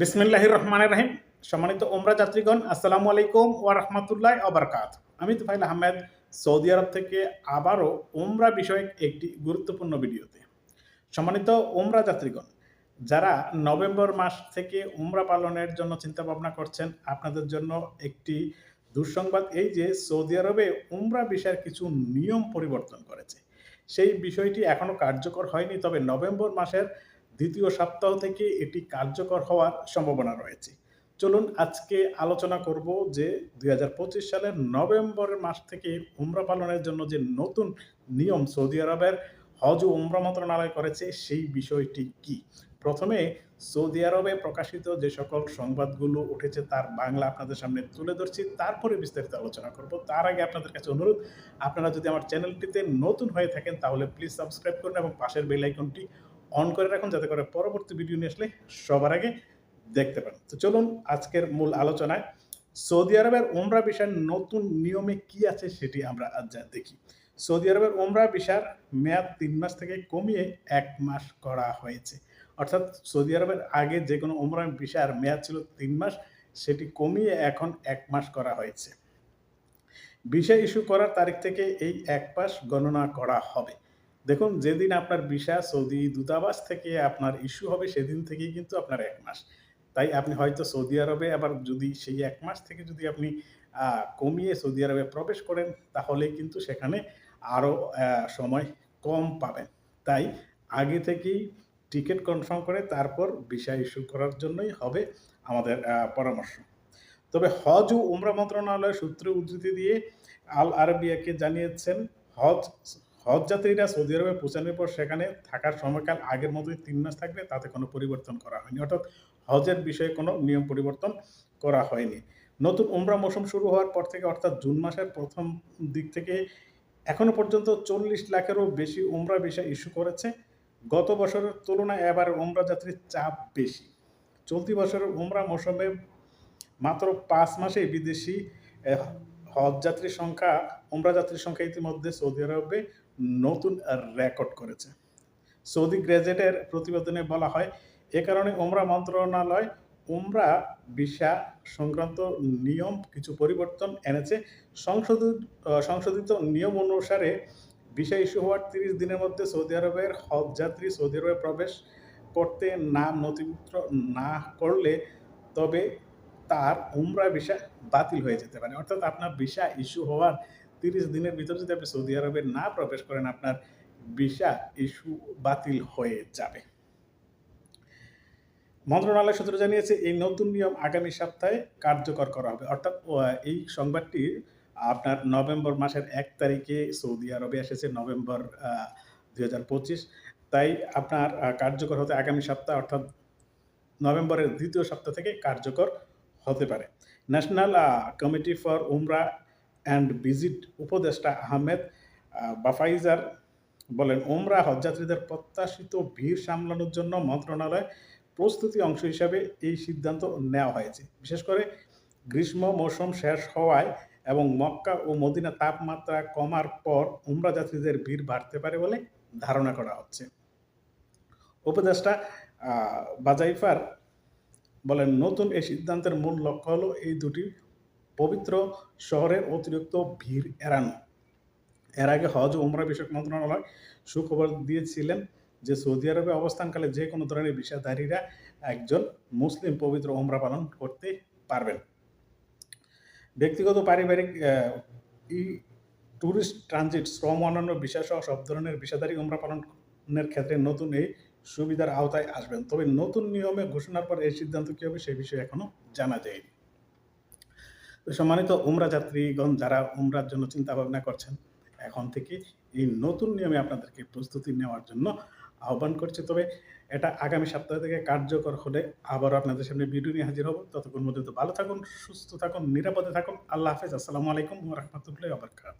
বিসমিল্লাহির রহমানের রাহিম সম্মানিত ওমরা যাত্রীগণ, আসসালামু আলাইকুম ওয়া রাহমাতুল্লাহ ওবারকাত আমি তুফাইল আহমেদ, সৌদি আরব থেকে আবারও ওমরা বিষয়ক একটি গুরুত্বপূর্ণ ভিডিওতে। সম্মানিত ওমরা যাত্রীগণ, যারা নভেম্বর মাস থেকে উমরা পালনের জন্য চিন্তা ভাবনা করছেন, আপনাদের জন্য একটি দুঃসংবাদ এই যে সৌদি আরবে উমরা বিষয়ের কিছু নিয়ম পরিবর্তন করেছে। সেই বিষয়টি এখনও কার্যকর হয়নি, তবে নভেম্বর মাসের দ্বিতীয় সপ্তাহ থেকে এটি কার্যকর হওয়ার সম্ভাবনা রয়েছে। চলুন আজকে আলোচনা করব যে দুই হাজার পঁচিশ সালের নভেম্বরের মাস থেকে উমরা পালনের জন্য যে নতুন নিয়ম সৌদি আরবের হজ ও উমরা মন্ত্রণালয় করেছে, সেই বিষয়টি কি? প্রথমে, সৌদি আরবে প্রকাশিত যে সকল সংবাদগুলো উঠেছে তার বাংলা আপনাদের সামনে তুলে ধরছি, তারপরে বিস্তারিত আলোচনা করব। তার আগে আপনাদের কাছে অনুরোধ, আপনারা যদি আমার চ্যানেলটিতে নতুন হয়ে থাকেন, তাহলে প্লিজ সাবস্ক্রাইব করুন এবং পাশের বেল আইকনটি অন করে রাখুন যাতে করে পরবর্তী ভিডিও নিয়ে আসলে সবার আগে দেখতে পান। তো চলুন আজকের মূল আলোচনায় সৌদি আরবের ওমরা বিষয়ের নতুন নিয়মে কি আছে সেটি আমরা আজ দেখি। সৌদি আরবের ওমরা বিষার মেয়াদ তিন মাস থেকে কমিয়ে এক মাস করা হয়েছে। অর্থাৎ সৌদি আরবের আগে যে কোনো ওমরা বিষার মেয়াদ ছিল তিন মাস, সেটি কমিয়ে এখন এক মাস করা হয়েছে। বিষয় ইস্যু করার তারিখ থেকে এই এক মাস গণনা করা হবে। দেখুন, যেদিন আপনার ভিসা সৌদি দূতাবাস থেকে আপনার ইস্যু হবে, সেদিন থেকেই কিন্তু আপনার এক মাস। তাই আপনি হয়তো সৌদি আরবে আবার যদি সেই এক মাস থেকে যদি আপনি কমিয়ে সৌদি আরবে প্রবেশ করেন তাহলে কিন্তু সেখানে আরও সময় কম পাবেন। তাই আগে থেকেই টিকিট কনফার্ম করে তারপর ভিসা ইস্যু করার জন্যই হবে আমাদের পরামর্শ। তবে হজ ও উমরা মন্ত্রণালয় সূত্রে উদ্ধৃতি দিয়ে আল আরবিয়াকে জানিয়েছেন, হজ হজ যাত্রীরা সৌদি আরবে পৌঁছানোর পর সেখানে থাকার সময়কাল আগের মতোই তিন মাস থাকবে, তাতে কোনো পরিবর্তন করা হয়নি। অর্থাৎ হজের বিষয়ে কোনো নিয়ম পরিবর্তন করা হয়নি। নতুন উমরা মৌসুম শুরু হওয়ার পর থেকে, অর্থাৎ জুন মাসের প্রথম দিক থেকে এখনও পর্যন্ত চল্লিশ লাখেরও বেশি উমরা বিষয় ইস্যু করেছে। গত বছরের তুলনায় এবার উমরা যাত্রীর চাপ বেশি। চলতি বছরের উমরা মৌসুমে মাত্র পাঁচ মাসে বিদেশি হজ যাত্রীর সংখ্যা, উমরা যাত্রীর সংখ্যা ইতিমধ্যে সৌদি আরবে নতুন রেকর্ড করেছে। সৌদি গ্রেজেটের প্রতিবেদনে বলা হয়, এ কারণে উমরা মন্ত্রণালয় উমরা ভিসা সংক্রান্ত নিয়ম কিছু পরিবর্তন এনেছে। সংশোধিত সংশোধিত নিয়ম অনুসারে ভিসা ইস্যু হওয়ার তিরিশ দিনের মধ্যে সৌদি আরবের হজ যাত্রী সৌদি আরবে প্রবেশ করতে নাম নথিপত্র না করলে তবে তার উমরা ভিসা বাতিল হয়ে যেতে পারে। অর্থাৎ আপনার ভিসা ইস্যু হওয়ার তিরিশ দিনের ভিতরে যদি আপনি সৌদি আরবে না প্রবেশ করেন, আপনার ভিসা ইস্যু বাতিল হয়ে যাবে। মন্ত্রণালয় সূত্র জানিয়েছে, এই নতুন নিয়ম আগামী সপ্তাহে কার্যকর করা হবে। অর্থাৎ এই সংবাদটি আপনার নভেম্বর মাসের এক তারিখে সৌদি আরবে এসেছে, নভেম্বর দুই হাজার পঁচিশ। তাই আপনার কার্যকর হতে আগামী সপ্তাহ, অর্থাৎ নভেম্বরের দ্বিতীয় সপ্তাহ থেকে কার্যকর হতে পারে। National committee for Umrah and visit উপদেষ্টা আহমেদ বাফাইজার বলেন ওমরা হজযাত্রীদের প্রত্যাশিত ভিড় সামলানোর জন্য মন্ত্রণালয় প্রস্তুতি অংশ হিসাবে এই সিদ্ধান্ত নেওয়া হয়েছে। বিশেষ করে গ্রীষ্ম মৌসুম শেষ হওয়ায় এবং মক্কা ও মদিনা তাপমাত্রা কমার পর উমরা যাত্রীদের ভিড় বাড়তে পারে বলে ধারণা করা হচ্ছে। উপদেষ্টা বাজাইফার বলেন, নতুন এই সিদ্ধান্তের মূল লক্ষ্য হলো এই দুটি পবিত্র শহরের অতিরিক্ত ভিড় এড়ানো। এর আগে হজ উমরা বিষয়ক মন্ত্রণালয় সুখবর দিয়েছিলেন যে সৌদি আরবে অবস্থানকালে যে কোনো ধরনের ভিসাধারীরা একজন মুসলিম পবিত্র উমরা পালন করতে পারবেন। ব্যক্তিগত পারিবারিক ই ট্যুরিস্ট ট্রানজিট, শ্রম অন্যান্য বিষয় সহ সব ধরনের বিষাদারী উমরা পালনের ক্ষেত্রে নতুন এই সুবিধার আওতায় আসবেন। তবে নতুন নিয়মে ঘোষণার পর এই সিদ্ধান্ত কী হবে সেই বিষয়ে এখনও জানা যায়নি। সম্মানিত উমরা যাত্রীগণ যারা উমরার জন্য চিন্তা ভাবনা করছেন, এখন থেকে এই নতুন নিয়মে আপনাদেরকে প্রস্তুতি নেওয়ার জন্য আহ্বান করছে। তবে এটা আগামী সপ্তাহ থেকে কার্যকর হলে আবারও আপনাদের সামনে ভিডিও নিয়ে হাজির হব। ততক্ষণ পর্যন্ত ভালো থাকুন, সুস্থ থাকুন, নিরাপদে থাকুন। আল্লাহ হাফেজ। আসসালামু আলাইকুম রহমতুল্লাহ আবরকাত